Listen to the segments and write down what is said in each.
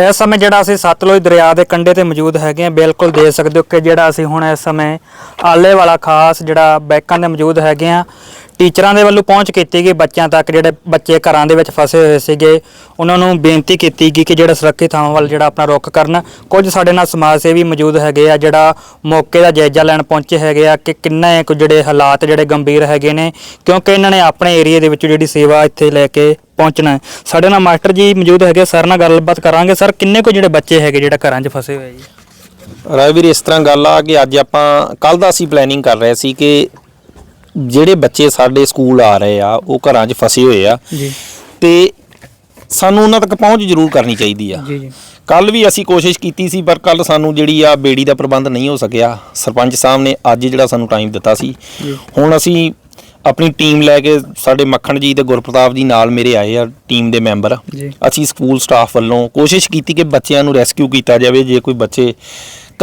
ਇਸ ਸਮੇਂ ਜਿਹੜਾ ਅਸੀਂ ਸਤਲੁਜ ਦਰਿਆ ਦੇ ਕੰਢੇ ਤੇ ਮੌਜੂਦ ਹੈਗੇ ਆ ਬਿਲਕੁਲ ਦੇਖ ਸਕਦੇ ਹੋ ਕਿ ਜਿਹੜਾ ਅਸੀਂ ਹੁਣ ਇਸ ਸਮੇਂ ਆਲੇ ਵਾਲਾ ਖਾਸ ਜਿਹੜਾ ਬੈਕਾਂ ਦੇ ਮੌਜੂਦ ਹੈਗੇ ਆ ਟੀਚਰਾਂ ਦੇ ਵੱਲੋਂ ਪਹੁੰਚ ਕੀਤੀ ਗਈ, ਬੱਚਿਆਂ ਤੱਕ ਜਿਹੜੇ ਬੱਚੇ ਘਰਾਂ ਦੇ ਵਿੱਚ ਫਸੇ ਹੋਏ ਸੀਗੇ, ਉਹਨਾਂ ਨੂੰ ਬੇਨਤੀ ਕੀਤੀ ਗਈ ਕਿ ਜਿਹੜਾ ਸੁਰੱਖਿਅਤ ਥਾਵਾਂ ਵੱਲ ਜਿਹੜਾ ਆਪਣਾ ਰੁੱਖ ਕਰਨ। ਕੁਝ ਸਾਡੇ ਨਾਲ ਸਮਾਜ ਸੇਵੀ ਮੌਜੂਦ ਹੈਗੇ ਆ, ਜਿਹੜਾ ਮੌਕੇ ਦਾ ਜਾਇਜ਼ਾ ਲੈਣ ਪਹੁੰਚੇ ਹੈਗੇ ਆ ਕਿ ਕਿੰਨੇ ਕੁ ਜਿਹੜੇ ਹਾਲਾਤ ਜਿਹੜੇ ਗੰਭੀਰ ਹੈਗੇ ਨੇ, ਕਿਉਂਕਿ ਇਹਨਾਂ ਨੇ ਆਪਣੇ ਏਰੀਆ ਦੇ ਵਿੱਚ ਜਿਹੜੀ ਸੇਵਾ ਇੱਥੇ ਲੈ ਕੇ ਪਹੁੰਚਣਾ ਹੈ। ਸਾਡੇ ਨਾਲ ਮਾਸਟਰ ਜੀ ਮੌਜੂਦ ਹੈਗੇ ਸਰ ਨਾਲ ਗੱਲਬਾਤ ਕਰਾਂਗੇ। ਸਰ ਕਿੰਨੇ ਕੁ ਜਿਹੜੇ ਬੱਚੇ ਹੈਗੇ ਜਿਹੜਾ ਘਰਾਂ 'ਚ ਫਸੇ ਹੋਏ ਜੀ? ਰਾਜਵੀਰ ਇਸ ਤਰ੍ਹਾਂ ਗੱਲ ਆ ਕਿ ਅੱਜ ਆਪਾਂ ਕੱਲ ਦਾ ਅਸੀਂ ਪਲੈਨਿੰਗ ਕਰ ਰਹੇ ਸੀ ਕਿ ਜਿਹੜੇ ਬੱਚੇ ਸਾਡੇ ਸਕੂਲ ਆ ਰਹੇ ਆ ਉਹ ਘਰਾਂ 'ਚ ਫਸੇ ਹੋਏ ਆ। ਜੀ। ਤੇ ਸਾਨੂੰ ਉਹਨਾਂ ਤੱਕ ਪਹੁੰਚ ਜ਼ਰੂਰ ਕਰਨੀ ਚਾਹੀਦੀ ਆ। ਜੀ ਜੀ। ਕੱਲ ਵੀ ਅਸੀਂ ਕੋਸ਼ਿਸ਼ ਕੀਤੀ ਸੀ ਪਰ ਕੱਲ ਸਾਨੂੰ ਜਿਹੜੀ ਆ ਬੇੜੀ ਦਾ ਪ੍ਰਬੰਧ ਨਹੀਂ ਹੋ ਸਕਿਆ। ਸਰਪੰਚ ਸਾਹਿਬ ਨੇ ਅੱਜ ਜਿਹੜਾ ਸਾਨੂੰ ਟਾਈਮ ਦਿੱਤਾ ਸੀ। ਹੁਣ ਅਸੀਂ ਆਪਣੀ ਟੀਮ ਲੈ ਕੇ ਸਾਡੇ ਮੱਖਣ ਜੀ ਤੇ ਗੁਰਪ੍ਰਤਾਪ ਜੀ ਨਾਲ ਮੇਰੇ ਆਏ ਆ ਟੀਮ ਦੇ ਮੈਂਬਰ। ਜੀ। ਅਸੀਂ ਸਕੂਲ ਸਟਾਫ ਵੱਲੋਂ ਕੋਸ਼ਿਸ਼ ਕੀਤੀ ਕਿ ਬੱਚਿਆਂ ਨੂੰ ਰੈਸਕਿਊ ਕੀਤਾ ਜਾਵੇ। ਜੇ ਕੋਈ ਬੱਚੇ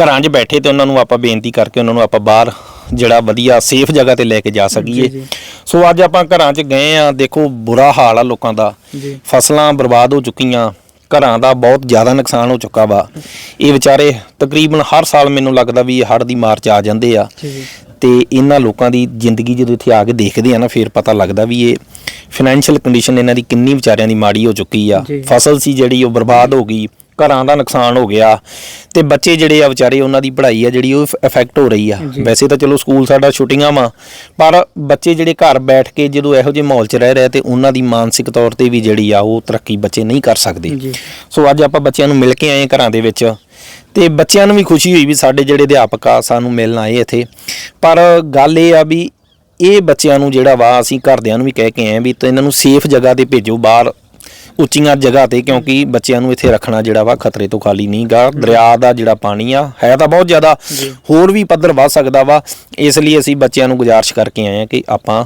ਘਰਾਂ 'ਚ ਬੈਠੇ ਤੇ ਉਹਨਾਂ ਨੂੰ ਆਪਾਂ ਬੇਨਤੀ ਕਰਕੇ ਉਹਨਾਂ ਨੂੰ ਆਪਾਂ ਬਾਹਰ ਜਿਹੜਾ ਵਧੀਆ ਸੇਫ ਜਗ੍ਹਾ ਤੇ ਲੈ ਕੇ ਜਾ ਸਕੀਏ। ਜੀ। ਸੋ ਅੱਜ ਆਪਾਂ ਘਰਾਂ 'ਚ ਗਏ ਆ। ਦੇਖੋ ਬੁਰਾ ਹਾਲ ਆ ਲੋਕਾਂ ਦਾ। ਜੀ। ਫਸਲਾਂ ਬਰਬਾਦ ਹੋ ਚੁੱਕੀਆਂ। ਘਰਾਂ ਦਾ ਬਹੁਤ ਜ਼ਿਆਦਾ ਨੁਕਸਾਨ ਹੋ ਚੁੱਕਾ ਵਾ। ਇਹ ਵਿਚਾਰੇ ਤਕਰੀਬਨ ਹਰ ਸਾਲ ਮੈਨੂੰ ਲੱਗਦਾ ਵੀ ਹੜ੍ਹ ਦੀ ਮਾਰ ਚ ਆ ਜਾਂਦੇ ਆ। ਜੀ ਜੀ। ਤੇ ਇਹਨਾਂ ਲੋਕਾਂ ਦੀ ਜ਼ਿੰਦਗੀ ਜਦੋਂ ਇੱਥੇ ਆ ਕੇ ਦੇਖਦੇ ਆ ਨਾ ਫਿਰ ਪਤਾ ਲੱਗਦਾ ਵੀ ਇਹ ਫਾਈਨੈਂਸ਼ੀਅਲ ਕੰਡੀਸ਼ਨ ਇਹਨਾਂ ਦੀ ਕਿੰਨੀ ਵਿਚਾਰਿਆਂ ਦੀ ਮਾੜੀ ਹੋ ਚੁੱਕੀ ਆ। ਫਸਲ ਸੀ ਜਿਹੜੀ ਉਹ ਬਰਬਾਦ ਹੋ ਗਈ ਘਰਾਂ ਦਾ ਨੁਕਸਾਨ ਹੋ ਗਿਆ ਤੇ ਬੱਚੇ ਜਿਹੜੇ ਆ ਵਿਚਾਰੇ ਉਹਨਾਂ ਦੀ ਪੜ੍ਹਾਈ ਆ ਜਿਹੜੀ ਉਹ ਇਫੈਕਟ ਹੋ ਰਹੀ ਆ। ਵੈਸੇ ਤਾਂ ਚਲੋ ਸਕੂਲ ਸਾਡਾ ਛੁੱਟੀਆਂ ਵਾ ਪਰ ਬੱਚੇ ਜਿਹੜੇ ਘਰ ਬੈਠ ਕੇ ਜਦੋਂ ਇਹੋ ਜਿਹੇ ਮਾਹੌਲ 'ਚ ਰਹਿ ਰਹੇ ਤੇ ਉਹਨਾਂ ਦੀ ਮਾਨਸਿਕ ਤੌਰ ਤੇ ਵੀ ਜਿਹੜੀ ਆ ਉਹ ਤਰੱਕੀ ਬੱਚੇ ਨਹੀਂ ਕਰ ਸਕਦੇ। ਸੋ ਅੱਜ ਆਪਾਂ ਬੱਚਿਆਂ ਨੂੰ ਮਿਲ ਕੇ ਆਏ ਘਰਾਂ ਦੇ ਵਿੱਚ। ਤੇ ਬੱਚਿਆਂ ਨੂੰ ਵੀ ਖੁਸ਼ੀ ਹੋਈ ਵੀ ਸਾਡੇ ਜਿਹੜੇ ਅਧਿਆਪਕ ਆ ਸਾਨੂੰ ਮਿਲਣ ਆਏ ਇੱਥੇ। ਪਰ ਗੱਲ ਇਹ ਆ ਵੀ ਇਹ ਬੱਚਿਆਂ ਨੂੰ ਜਿਹੜਾ ਵਾ ਅਸੀਂ ਘਰਦਿਆਂ ਨੂੰ ਵੀ ਕਹਿ ਕੇ ਆਏ ਵੀ ਤੇ ਇਹਨਾਂ ਨੂੰ ਸੇਫ ਜਗ੍ਹਾ ਤੇ ਭੇਜੋ ਬਾਹਰ ਉੱਚੀਆਂ ਜਗ੍ਹਾ ਤੇ ਕਿਉਂਕਿ ਬੱਚਿਆਂ ਨੂੰ ਇੱਥੇ ਰੱਖਣਾ ਜਿਹੜਾ ਵਾ ਖਤਰੇ ਤੋਂ ਖਾਲੀ ਨਹੀਂਗਾ ਦਰਿਆ ਦਾ ਜਿਹੜਾ ਪਾਣੀ ਆ ਹੈ ਤਾਂ ਬਹੁਤ ਜ਼ਿਆਦਾ। ਹੋਰ ਵੀ ਪੱਧਰ ਵੱਧ ਸਕਦਾ ਵਾ। ਇਸ ਲਈ ਅਸੀਂ ਬੱਚਿਆਂ ਨੂੰ ਗੁਜ਼ਾਰਿਸ਼ ਕਰਕੇ ਆਏ ਆ ਕਿ ਆਪਾਂ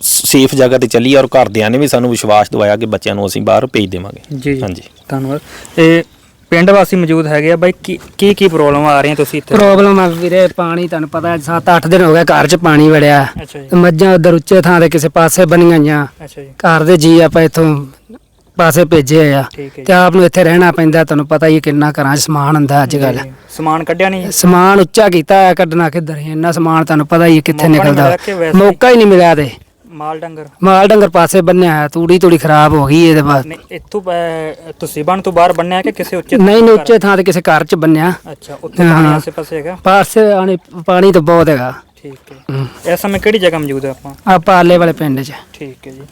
ਸੇਫ ਜਗ੍ਹਾ ਤੇ ਚੱਲੀਏ ਔਰ ਘਰਦਿਆਂ ਨੇ ਵੀ ਸਾਨੂੰ ਵਿਸ਼ਵਾਸ ਦਿਵਾਇਆ ਕਿ ਬੱਚਿਆਂ ਨੂੰ ਅਸੀਂ ਬਾਹਰ ਭੇਜ ਦੇਵਾਂਗੇ। ਹਾਂਜੀ। ਧੰਨਵਾਦ। ਇਹ ਪਿੰਡ ਵਾਸੀ ਮੌਜੂਦ ਹੈਗੇ ਆ ਬਾਈ ਕੀ ਕੀ ਕੀ ਪ੍ਰੋਬਲਮ ਆ ਰਹੀਆਂ ਤੁਸੀਂ ਇੱਥੇ? ਪ੍ਰੋਬਲਮ ਆ ਵੀਰੇ ਪਾਣੀ ਤੁਹਾਨੂੰ ਪਤਾ 7-8 ਦਿਨ ਹੋ ਗਏ ਘਰ 'ਚ ਪਾਣੀ ਵੜਿਆ। ਅੱਛਾ ਜੀ। ਤੇ ਮੱਝਾਂ ਉਧਰ ਉੱਚੇ ਥਾਂ ਤੇ ਕਿਸੇ ਪਾਸੇ ਬਣੀਆਂ ਗਈਆਂ ਅੱਛਾ ਜੀ। ਘਰ ਦੇ ਜੀ ਆਪਾਂ ਇੱਥੋਂ ਪਾਸੇ ਭੇਜੇ ਆ। ਠੀਕ ਹੈ ਤੇ ਆਪ ਨੂੰ ਇੱਥੇ ਰਹਿਣਾ ਪੈਂਦਾ ਤੁਹਾਨੂੰ ਪਤਾ ਹੀ ਹੈ ਕਿੰਨਾ ਘਰਾਂ 'ਚ ਸਮਾਨ ਹੁੰਦਾ ਅੱਜ ਕੱਲ ਜੀ। ਸਮਾਨ ਕੱਢਿਆ ਨਹੀਂ? ਸਮਾਨ ਉੱਚਾ ਕੀਤਾ ਹੈ ਕੱਢਣਾ ਕਿੱਧਰ ਹੈ? ਇੰਨਾ ਸਮਾਨ ਤੁਹਾਨੂੰ ਪਤਾ ਹੀ ਹੈ ਕਿੱਥੇ ਮੌਕਾ ਨਿਕਲਦਾ। ਮਿਲਿਆ ਕਿ ਵੈਸੇ ਹੀ? ਮੌਕਾ ਹੀ ਨਹੀਂ ਮਿਲਿਆ ਤੇ। ਮਾਲ ਡੰਗਰ। ਮਾਲ ਡੰਗਰ ਪਾਸੇ ਬੰਨਿਆ ਹੈ ਤੂੜੀ ਤੂੜੀ ਖਰਾਬ ਹੋ ਗਈ ਇਹਦੇ ਬਾਅਦ। ਨਹੀਂ ਇੱਥੋਂ ਪੈ- ਤੁਸੀਂ ਬਣ ਤੋਂ ਬਾਹਰ ਬੰਨਿਆ ਕਿ ਕਿਸੇ ਉੱਚੇ ਨਹੀਂ ਨਹੀਂ ਉੱਚੇ ਥਾਂ ਤੇ ਕਿਸੇ ਘਰ 'ਚ ਬੰਨਿਆ। ਅੱਛਾ ਉੱਥੇ ਪਾਣੀ ਹਾਂ। ਆਸੇ ਪਾਸੇ ਹੈਗਾ? ਪਾਸੇ ਆਣੇ ਪਾਣੀ ਤਾਂ ਬਹੁਤ ਹੈਗਾ। ਠੀਕ ਹੈ। ਹਮ। ਇਸ ਸਮੇਂ ਕਿਹੜੀ ਜਗ੍ਹਾ ਮੌਜੂਦ ਹੈ ਆਪਾਂ? ਆਪਾਂ ਆਲੇ ਵਾਲੇ ਪਿੰਡ 'ਚ। ਠੀਕ ਹੈ ਜੀ।